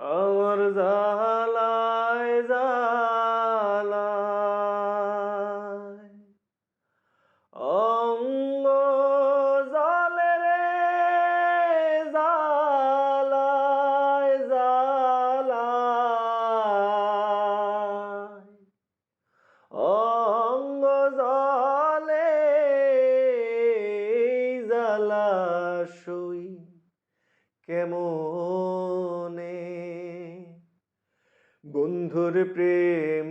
আমার জালায় জালায় অঙ্গ জলে রে জালায় জালায় কেমনে? বন্ধুর প্রেম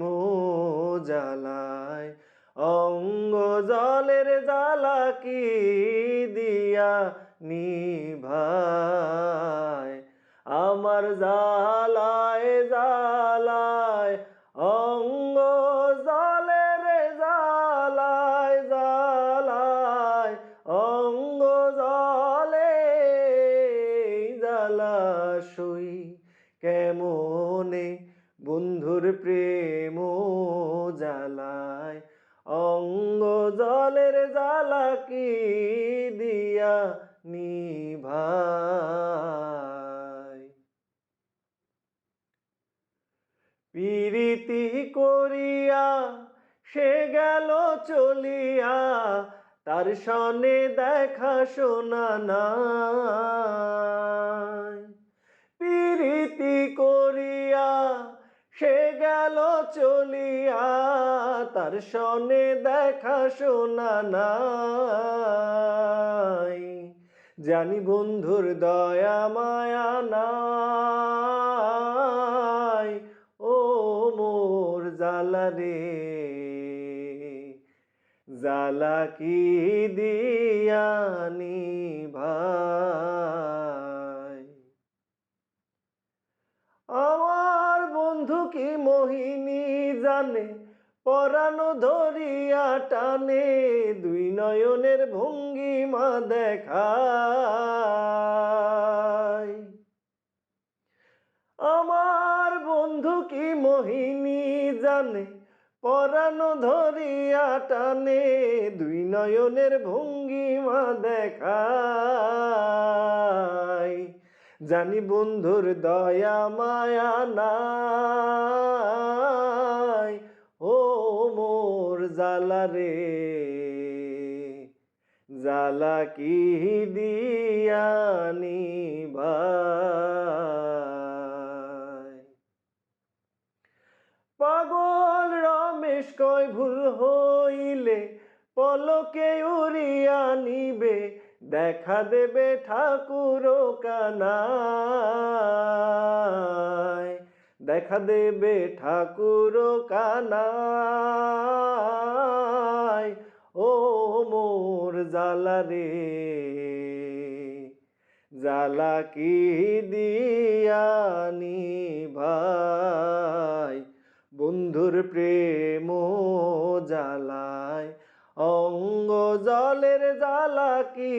জ্বালায় অঙ্গ জলের জ্বালা কি দিয়া নিভায়? আমার জালায় বন্ধুর প্রেম জালায় অঙ্গ জলের জ্বালা কি দিয়া নিভায়? পিরিতি করিয়া সে গেল চলিয়া, তার সনে দেখা শোনা নাই। পিরিতি চলিয়া তার সনে দেখা শোনা নাই। জানি বন্ধুর দয়া, মায়া নাই। ও মোর জালা রে জালা কি দিয়ানি ভাই আমার বন্ধু কি মোহিনী জানে? পরানো ধরিয়া টানে, দুই নয়নের ভঙ্গিমা দেখায়। আমার বন্ধু কি মোহিনী জানে? পরানো ধরিয়া টানে, দুই নয়নের ভঙ্গিমা দেখায়। জানি বন্ধুর দয়া মায়া নাই, ও মোর জালা রে। জালা কি দিয়ানি ভাই পাগল রমেশ কয় ভুল হইলে, পলকে উড়িয়া নিবে দেখা দেবে ঠাকুর কানায়। দেখা দেবে ঠাকুর কানায়। ও মোর জালা রে জালা কি দিয়ানি ভাই জালা কি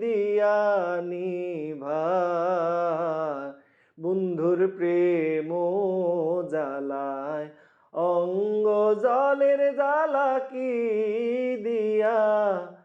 দিয়ানি ভাই? বন্ধুর প্রেম জালায় অঙ্গ জলের জালা কি দিয়া নিভা